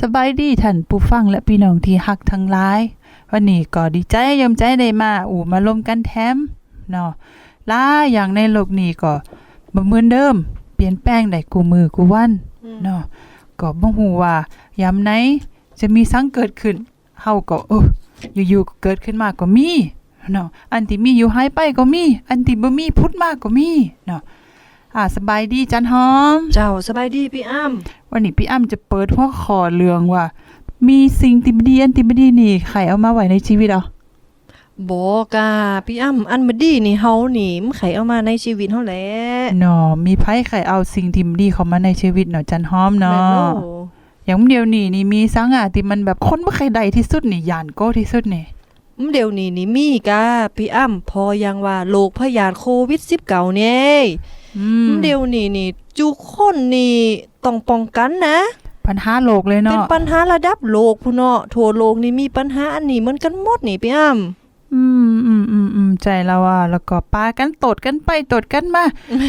สบายดีท่านผู้ฟังและพี่น้องที่ฮักทั้งหลาย วันนี้ก็ดีใจยอมใจได้มาอูมาลมกันแถมเนาะหลายอย่างในโลกนี้ก็บ่เหมือนเดิม เปลี่ยนแปลงได้กูมือกูวันเนาะก็บ่ฮู้ว่ายามไหนจะมีสังเกิดขึ้นเฮาก็เอออยู่ๆก็เกิดขึ้นมาก็มีเนาะอันที่มีอยู่หายไปก็มี อันที่บ่มีพุดมาก็มีเนาะ อ่าสบายดีจันหอม เจ้าสบายดีพี่อ้ำวันนี้พี่อ้ำจะเปิดหัวข้อเรื่องว่า มีสิ่งที่ไม่ดีอันที่ไม่ดีนี่ใครเอามาไว้ในชีวิตเหรอบอกาพี่อ้ำอันบดีนี่เฮานี่มนไขเอามาในชีวิตเฮาแหละเนาะมีไผใครเอาสิ่งที่ไม่ดีเข้ามาในชีวิตเนาะจันหอมแม่เนาะโลอย่างเดียวนี่นี่มีสังอะที่มันแบบคนบ่ใครใดที่สุดนี่ยานโก้ที่สุดนี่มเดี๋ยวนี้นี่มีกาพี่อ้ำพอยังว่าโรคพยาธิโควิด19เนี่ยอืมม เดี๋ยวนี้นี่จุกคนนี่ต้องป้องกันนะปัญหาโลกเลยเป็นเนาะปัญหาระดับโลกพุ่นเนาะทั่วโลกนี่มีปัญหาอันนี้เหมือนกันหมดนี่พี่อ้ำอืมอืมอืมอืมใจแล้วอะแล้วก็ปากันตดกันไปตดกันมา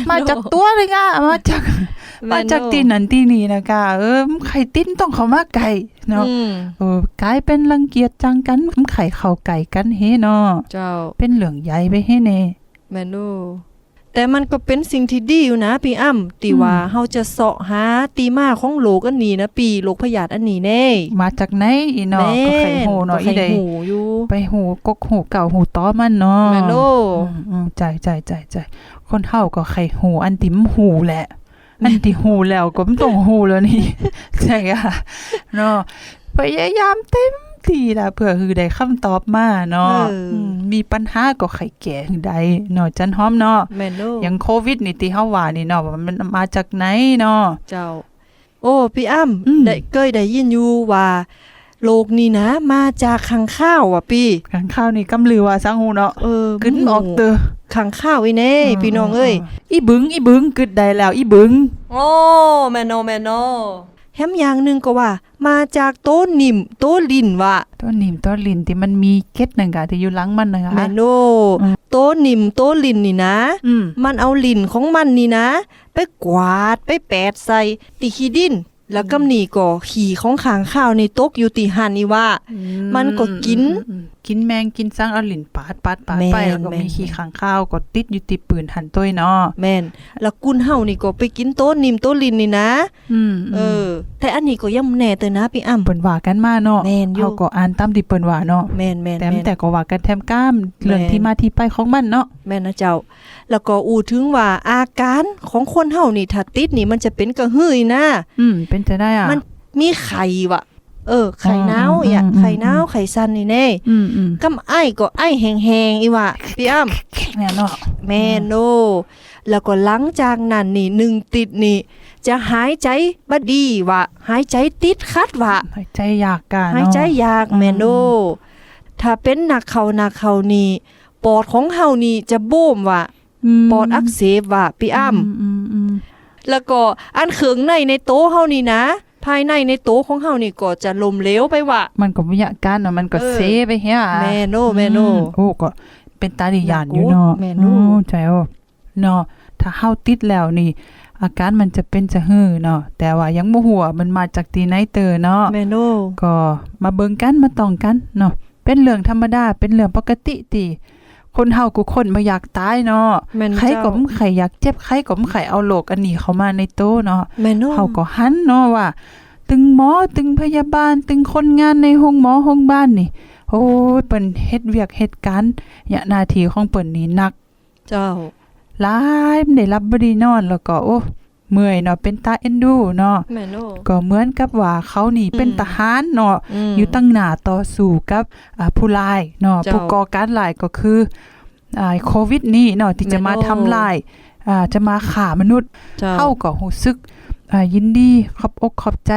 มาจากตัวเลยอะมาจากมาจากที่นั่นที่นี่นะคะเออใครติ้นต้องเข้ามาไกลเนาะอืมเออกลายเป็นรังเกียจจังกันไข่เข้าไก่กันเฮเนาะเจ้าเป็นเหลืองใหญ่ไปเฮเน่แม่นู แต่มันก็เป็นสิ่งที่ดีอยู่นะพี่อ้ำตีว่าเฮาจะเสาะหาตีมาของโลกอันนี้นะปีโลกพยาธิอันนี้แน่มาจากไหนอีเนาะก็ไข่หูเนาะก็อีไข่ใดหูอยู่ไปหูกกหูเก่าหูต้อมันเนาะแม่นูอืมอืมใจใจใจใจคนเฮาก็ไข่หูอันติมหูแหละอันที่หูแล้วก็ไม่ต้องหูแล้วนี่ใช่อะเนาะพยายามเต็ม ที่ละเพื่อคือได้คำตอบมาเนาะเอออืมมีปัญหาก็ไข่แก่คือใดเนาะจันหอมเนาะแม่นูอย่างโควิดนี่ที่เฮาว่านี่เนาะว่ามันมาจากไหนเนาะเจ้า โอ้พี่อ้ำอืมได้เคยได้ยินอยู่ว่าโลกนี้นะ มาจากขังข้าวอะพี่ข้างข้าวนี่กำลือว่าสังหูเนาะเออกึนออกเตอขังข้าวอีเน่พี่น้องเอ้ยอีบึงอีบึงกึดได้แล้วอีบึงโอ้แม่โนแม่โน แฮมอย่างหนึงก็ว่า มาจากโต้นนิ่มโต้นลินว่ะต้นนิมต้นลินที่มันมีเกล็ดหนึ่งกะที่อยู่หลังมันนะคะแม่โนอืมโต้นนิ่มโต้นลินนี่นะอืมมันเอาลิ้นของมันนี่นะ ไปกวาดไปแปดใส่ติขี้ดิน แล้วกำนี่ก็ขี่ของขางข้าวในตกอยู่ติหันนี่ว่า มันก็กินอืมกินแมงกินสังเอาลิ้นปาดปาดปาดแม่นไปแล้วก็แม่นมีขี้ข้างข้าวก็ติดอยู่ติดปืนหันต้วยเนาะแม่นแล้วกุนเฮานี่ก็ไปกินโต้นนิ่มโต้นลินนี่นะอืมเออ แต่อันนี้ก็ยังแน่เตอนะพี่อ้ำเปิ้นว่ากันมาเนาะแม่นอยู่เฮาก็อ่านตามที่เปิ้นว่าเนาะแม่นแม่นแต่แม่นแต่ก็ว่ากันแถมก้ามเรื่องแม่นที่มาที่ไปของมันเนาะแม่นนะเจ้า แล้วก็อูถึงว่าอาการของคนเฮานี่ถ้าติดนี่มันจะเป็นกระหืยนะอืมเป็นจะได้อะมันมีไข่ว่ะเออ ไข่อ๋อหนาวอืมอย่าอืมไข่หนาวไข่สันนี่แน่อืมอืมกำไอ้ก็ไอ้แห้งๆอีว่ะพี่อ้ำเนี่ยเนาะแม่โนแล้วก็หลังจากนั้นนี่หนึ่งติดนี่ จะหายใจบดีว่ะหายใจติดคัดว่ะหายใจยากกะหายเนาะใจยากแม่โนถ้าเป็นหนักเขาหนักเขานี่ปอดของเฮานี่จะโบ่มว่ะมปอดอักเสบว่ะพี่อ้ำมอืมอืม แล้วก็อันเขืองในในโต๊ะเฮานี่นะ ภายในในโต๊ะของเฮานี่ก็จะลมเหลวไปว่ะมันก็บ่อยากกันเนาะมันก็เออเซไปเฮียแม่โนแม่โนอืโอ้ก็เป็นตาดียานอยู่เนาะแม่โน่อืใจโอ้เนาะถ้าเฮาติดแล้วนี่อาการมันจะเป็นจะหื้อเนาะแต่ว่ายังบ่ฮู้ว่ามันมาจากที่ไหนเตอเนาะแม่โนก็มาเบิ่งกันมาต้องกันเนาะเป็นเรื่องธรรมดาเป็นเรื่องปกติติ คนเฮากูคนบ่อยากตายเนาะแม่นใครก็เจ้าบ่ใครอยากเจ็บใครก็บ่ใครเอาโรคอันนี้เข้ามาในโตะเนาะแม่โนเฮาก็หันเนาะว่า ตึงหมอตึงพยาบาล ตึงคนงานในห้องหมอห้องบ้านนี่โอ้ยเปิ้นเฮ็ดเวียกเฮ็ดการอย่าหน้าที่ของเปิ้นนี่หนัก เจ้าหลายไม่ได้รับบ่ได้นอนแล้วก็โอ้ เมื่อยเนาะเป็นตาเอ็นดูเนาะแม่โนก็เหมือนกับว่าเขานี่เป็นอืมทหารเนาะมอยู่ตั้งหน้าต่อสู้กับอ่าผู้ร้ายเนาะเจ้าผู้ก่อการร้ายก็คืออ่าโควิดนี่เนาะที่จะมาแม่นโอ้ทำลายอ่าจะมาฆ่ามนุษย์เจ้าเฮาก็รู้สึกอ่ายินดีขอบอกขอบใจ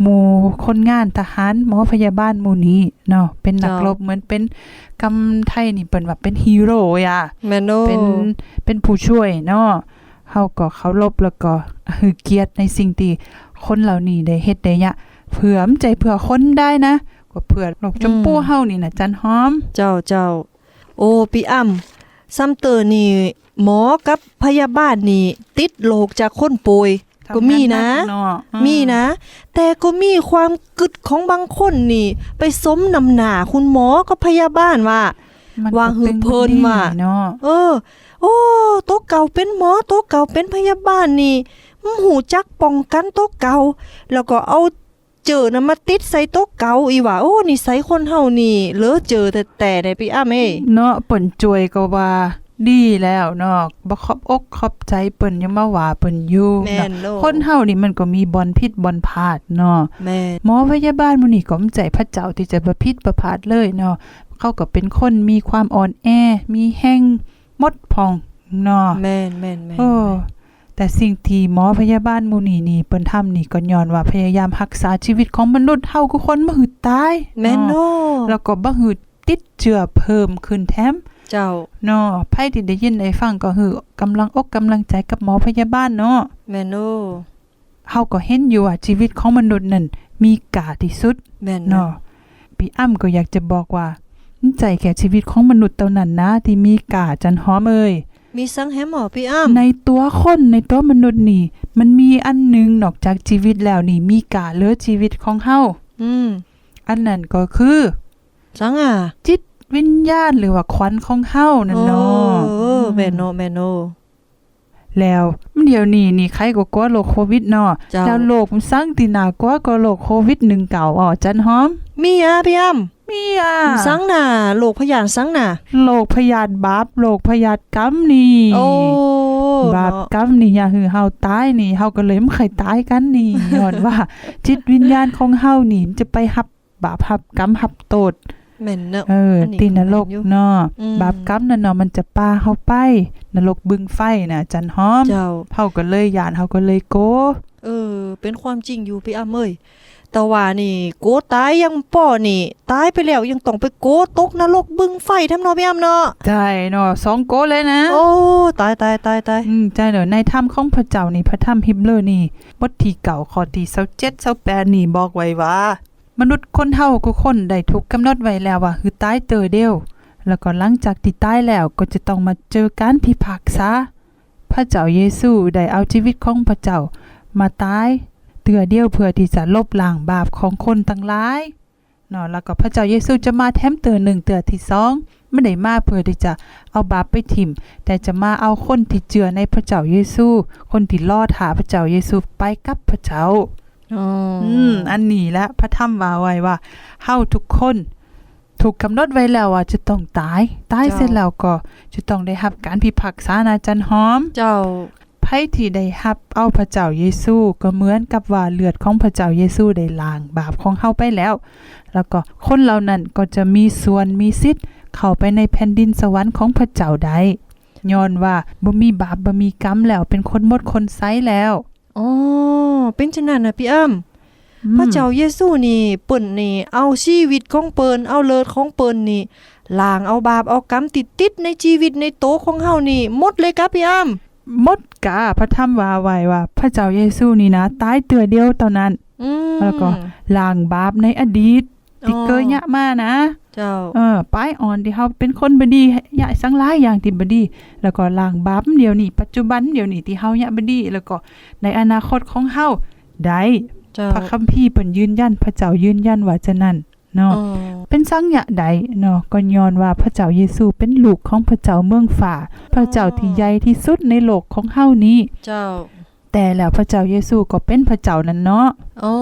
หมู่คนงานทหารหมอพยาบาลหมู่นี้เนาะเป็นนักเจ้ารบเหมือนเป็นกำไทยนี่เปิ้นว่าเป็นฮีโร่อะแม่โนเป็นเป็นผู้ช่วยเนาะ เฮาก็เคารพแล้วก็ฮือเกียรติในสิ่งที่คนเหล่านี้ได้เฮ็ดได้ยะเผื่อมใจเผื่อคนได้นะก็เผื่อโลกชมพู่เฮานี่นะจันหอม เจ้าเจ้าโอ้พี่อ้ำซัมเตอร์นี่หมอกับพยาบาลนี่ติดโรคจากคนป่วยก็มีนะทำงาหกเนาะอืมีนะ แต่ก็มีความกึดของบางคนนี่ ไปสมนำหน้าคุณหมอก็พยาบาลว่ามันวางหือเพลินก็ว่ะเนาะเออ โอ้โต๊ะเก่าเป็นหมอโต๊ะเก่าเป็นพยาบาลนี่อืมหูจักป้องกันโต๊ะเก่า แล้วก็เอาเจอนะมาติดใส่โต๊ะเก่าอีว่าโอ้นิสัยคนเฮานี่เลอเจอแต่แต่ได้พี่อ้ำเอ้ยเนาะเปิ่นจวยก็ว่าดีแล้วเนาะบ่ขอบอกขอบใจเปิ่นยังมาว่าเปิ่นอยู่แม่เนาะนโลคนเฮานี่มันก็มีบอนผิดบอนพลาดเนาะแม่นหมอพยาบาลมื้อนี้ก็มใจพระเจ้าที่จะบ่ผิดบ่พลาดเลยเนาะเขาก็เป็นคนมีความอ่อนแอ มีแห้งห มดพองเนาะแม่นแม่นแม่นโอ้แต่สิ่งที่หมอพยาบาลหมู่นี้นี่เปิ้นทำนี่ก็ย้อนว่าพยายามรักษาชีวิตของมนุษย์เฮาทุกคนบ่หืดตายแม่นโนเนาะแล้วก็บ่หืดติดเชื้อเพิ่มขึ้นแถมเจ้าเนาะไผที่ได้ยินได้ฟังก็คือกำลังอกกำลังใจกับหมอพยาบาลเนาะแม่นโนเฮาก็เห็นอยู่ว่าชีวิตของมนุษย์นั่นมีค่าที่สุดแม่นเนาะพี่อ้ำก็อยากจะบอกว่า ใจแก่ชีวิตของมนุษย์เท่านั้นนะ ที่มีค่าจันหอมเอ้ยมีสังแฮมหมอพี่อ้ำในตัวคนในตัวมนุษย์นี่ มันมีอันหนึงนอกจากชีวิตแล้วนี่มีค่าเหลือชีวิตของเฮาอืมอันนั้นก็คือ สังอะจิตวิญญาณหรือว่าควันของเฮานั่นเนาะโอ้แม่นโนแม่นโน แล้วเดี๋ยวนี้นี่ใครก็กลัวโรคโควิดเนาะเจ้าแล้วโลกมันสร้างตีหนากลัวก็โรคโควิด19อ๋อจันหอม มีอะพี่อ้ำมีอะสังน่ะโลกพยานสังน่ะโรคพยาธิบาปโรคพยาธิกรรมนี่โอ้บาปเนาะกรรมนี่อย่าหือเฮาตายนี่เฮาก็เลยไม่เคยตายกันนี่ย้อนว่า จิตวิญญาณของเฮานี่มันจะไปรับบาปรับกรรมรับโทษ แม่นเนาะเอออันนี้ตีนรกก็แม่นอยู่เนาะอืมบาปกรรมนั่นเนาะมันจะปาเฮาไปนรกบึงไฟน่ะจันหอมเจ้าเฮาก็เลยยานเฮาก็เลยโก เออ เป็นความจริงอยู่พี่อ้ำเอ้ยแต่ว่านี่โกตายยังป่อนี่ ตายไปแล้วยังต้องไปโกตกนรกบึงไฟทำเนาะพี่อ้ำเนาะใช่เนาะสองโกเลยนะ โอ้ตายตายตายตายอืมใช่เนาะในถ้ำของพระเจ้านี่พระถ้ำฮิมเลอร์นี่บทที่เก่าข้อที่27 28นี่บอกไว้ว่า มนุษย์คนเฮาทุคนได้ถูกกำหนดไว้แล้วว่าคือตายเตอเดียวแล้วก็หลังจากที่ตายแล้วก็จะต้องมาเจอการพิพากษาพระเจ้าเยซูได้เอาชีวิตของพระเจ้ามาตายเตือเดียวเพื่อที่จะลบล้างบาปของคนทั้งหลายเนาะแล้วก็พระเจ้าเยซูจะมาแถมเตือหนึ่งเตือที่สองไม่ได้มาเพื่อที่จะเอาบาปไปถิ่ม แต่จะมาเอาคนที่เจือในพระเจ้าเยซู คนที่รอดหาพระเจ้าเยซูไปกับพระเจ้า อ๋ออืมอันนี้แหละพระธรรมว่าไว้ว่าเฮาทุกคน ถูกกำหนดไว้แล้วว่าจะต้องตาย ตายเสร็จแล้วก็จะต้องได้รับการพิพากษานะจันหอม เจ้าไผที่ได้รับเอาพระเจ้าเยซูก็เหมือนกับว่าเลือดของพระเจ้าเยซูได้ล้างบาปของเฮาไปแล้ว แล้วก็คนเหล่านั้นก็จะมีส่วนมีสิทธิ์เข้าไปในแผ่นดินสวรรค์ของพระเจ้าได้ย้อนว่าบ่มีบาปบ่มีกรรมแล้วเป็นคนหมดคนไซแล้ว อ๋อเป็นฉะนั้นนะพี่อ้ำพระเจ้าเยซูนี่เปิ่นนี่ เอาชีวิตของเปิ่นเอาเลิศของเปิ่นนี่ล้างเอาบาปเอากรรมติดติดๆในชีวิตในโตะของเฮานี่หมดเลยครับพี่อ้ำหมดกาพระธรรมว่าไว้ว่า พระเจ้าเยซูนี่นะตายเตือเดียวเท่านั้นอืมแล้วก็ล้างบาปในอดีต ที่เคยยะมานะ เจ้า เออป้ายอ่อนที่เขาเป็นคนบดียะสังหลายอย่างที่บดี แล้วก็ล้างบาปเดี๋ยวนี้ปัจจุบันเดี๋ยวนี้ที่เฮายะบดีแล้วก็ในอนาคตของเฮาได้เจ้าพระคัมภีร์เปิ้นยืนยันพระเจ้ายืนยันว่าจะนั่นเนาะอ๋อเป็นสังยะใดเนาะก็ย้อนว่าพระเจ้าเยซูเป็นลูกของพระเจ้าเมืองฝ่า พระเจ้าที่ใหญ่ที่สุดในโลกของเฮานี้ เจ้า แต่แล้วพระเจ้าเยซูก็เป็นพระเจ้านั่นเนาะอ๋อ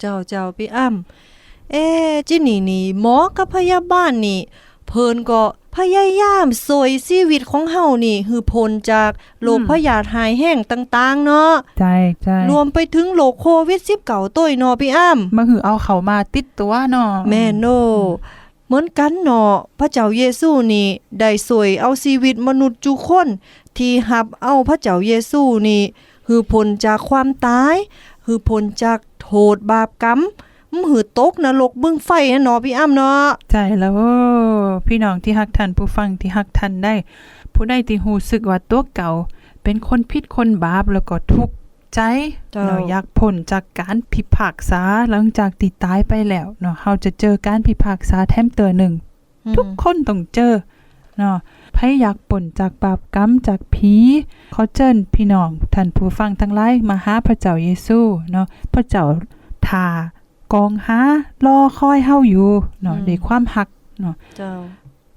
เจ้าเจ้าพี่อ้ำ เอ๊ะจินี่นี่หมอกับพยาบาลนี่ เพิ่นก็พยายามสวยชีวิตของเฮานี่ฮือพ้นจากโรคพยาธิหายแห้งต่าง ๆ เนาะใช่ใช่รวมไปถึงโรคโควิด19ต้วยเนาะพี่อ้ำมาหือเอาเขามาติดตัวเนาะแม่โนเหมือนกันเนาะพระเจ้าเยซูนี่ ได้สวยเอาชีวิตมนุษย์จุคน ที่หับเอาพระเจ้าเยซูนี่หือพ้นจากความตายหือพ้นจากโทษบาปกรรม มหือตกนรกบึ้งไฟนะเนาะพี่อ้ำเนาะใช่แล้วโอ้พี่น้องที่ฮักท่านผู้ฟังที่ฮักท่านได้ ผู้ใดที่รู้สึกว่าตัวเก่า เป็นคนผิดคนบาปแล้วก็ทุกข์ใจเนาะอยากพ้นจากการพิพากษาหลังจากที่ตายไปแล้วเนาะเฮาจะเจอการพิพากษาแถมเตือหนึ่งทุกคนต้องเจอเนาะไผอยากป่นจากบาปกรรมจากผีขอเชิญพี่น้องท่านผู้ฟังทั้งหลายมาหาพระเจ้าเยซูเนาะพระเจ้าทา กองหารอคอยเฮาอยู่เนาะอืมด้วยความฮักเนาะเจ้า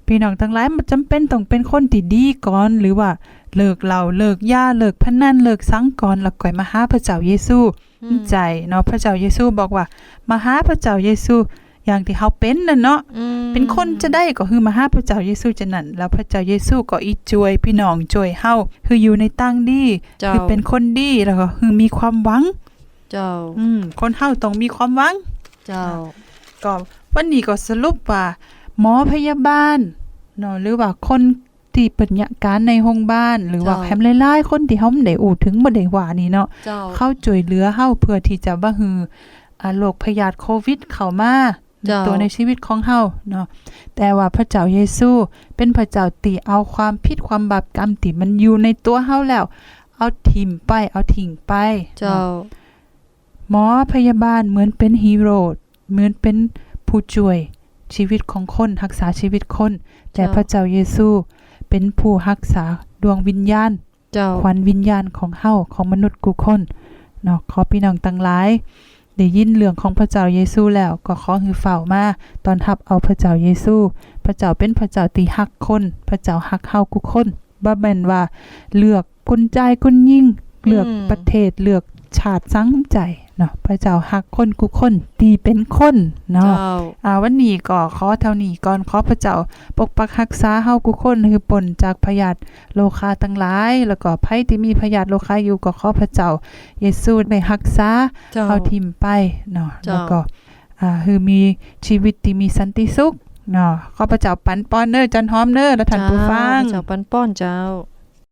พี่น้องทั้งหลายมันจำเป็นต้องเป็นคนที่ดีก่อนหรือว่าเลิกเหล้าเลิกยาเลิกพนันเลิกสังก่อนแล้วก่อยมาหาพระเจ้าเยซูอืมใจเนาะพระเจ้าเยซูบอกว่า มาหาพระเจ้าเยซูอย่างที่เฮาเป็นน่ะเนาะอืมเป็นคนจะได้ก็คือมาหาพระเจ้าเยซูจะนั่นแล้วพระเจ้าเยซูก็อีจวยพี่น้องจวยเฮาคืออยู่ในตั้งดีเจ้าคือเป็นคนดีแล้วก็คือมีความหวัง เจ้า อืมคนเฮาต้องมีความหวัง เจ้า ก็วันนี้ก็สรุปว่าหมอพยาบาลเนาะหรือว่าคนที่เป็นยการในห้องบ้าน หรือว่าเจ้าแฮมหลายๆคนที่เฮาบ่ได้อูถึงบ่ได้ว่านี่เนาะเจ้าเข้าช่วยเหลือเฮาเพื่อที่จะบ่ฮืออ่าโรคพยาธิโควิดเข้ามาในเจ้าตัวในชีวิตของเฮาเนาะแต่ว่าพระเจ้าเยซู เป็นพระเจ้าตีเอาความผิดความบาปกรรมที่มันอยู่ในตัวเฮาแล้ว เอาทิ่มไปเอาทิ้งไปเจ้าเนาะ หมอพยาบาลเหมือนเป็นฮีโร่เหมือนเป็นผู้ช่วยชีวิตของคนรักษาชีวิตคน แต่เจ้าพระเจ้าเยซูเป็นผู้รักษาดวงวิญญาณเจ้าขวัญวิญญาณของเฮาของมนุษย์กุคนเนาะขอพี่น้องตั้งหลายได้ยินเรื่องของพระเจ้าเยซูแล้วก็ขอฮือเฝ้ามาตอนรับเอาพระเจ้าเยซู พระเจ้าเป็นพระเจ้าที่ฮักคน พระเจ้าฮักเฮากุคนบ่แม่นว่าเลือกคนใจายคนยิ่งเลือกอืมประเทศเลือกชาติสังใจ เนาะพระเจ้าฮักคนกุคนที่เป็นคนเนาะเจ้าอ่าวันนี้ก็ขอเท่านี้ก่อนขอพระเจ้าปกปักรักษาเฮากุคนคือปนจากพยาธิโลคาทั้งหลาย แล้วก็ภัยที่มีพยาธิโลคาอยู่ก็ขอพระเจ้าเยซูได้รักษาเจ้าเฮาทิมไปเนาะเจ้าแล้วก็อ่าคือมีชีวิตที่มีสันติสุขเนาะขอพระเจ้าปันป้อนเด้อจันหอมเด้อและท่านผู้ฟังเจ้าปันป้อนเจ้า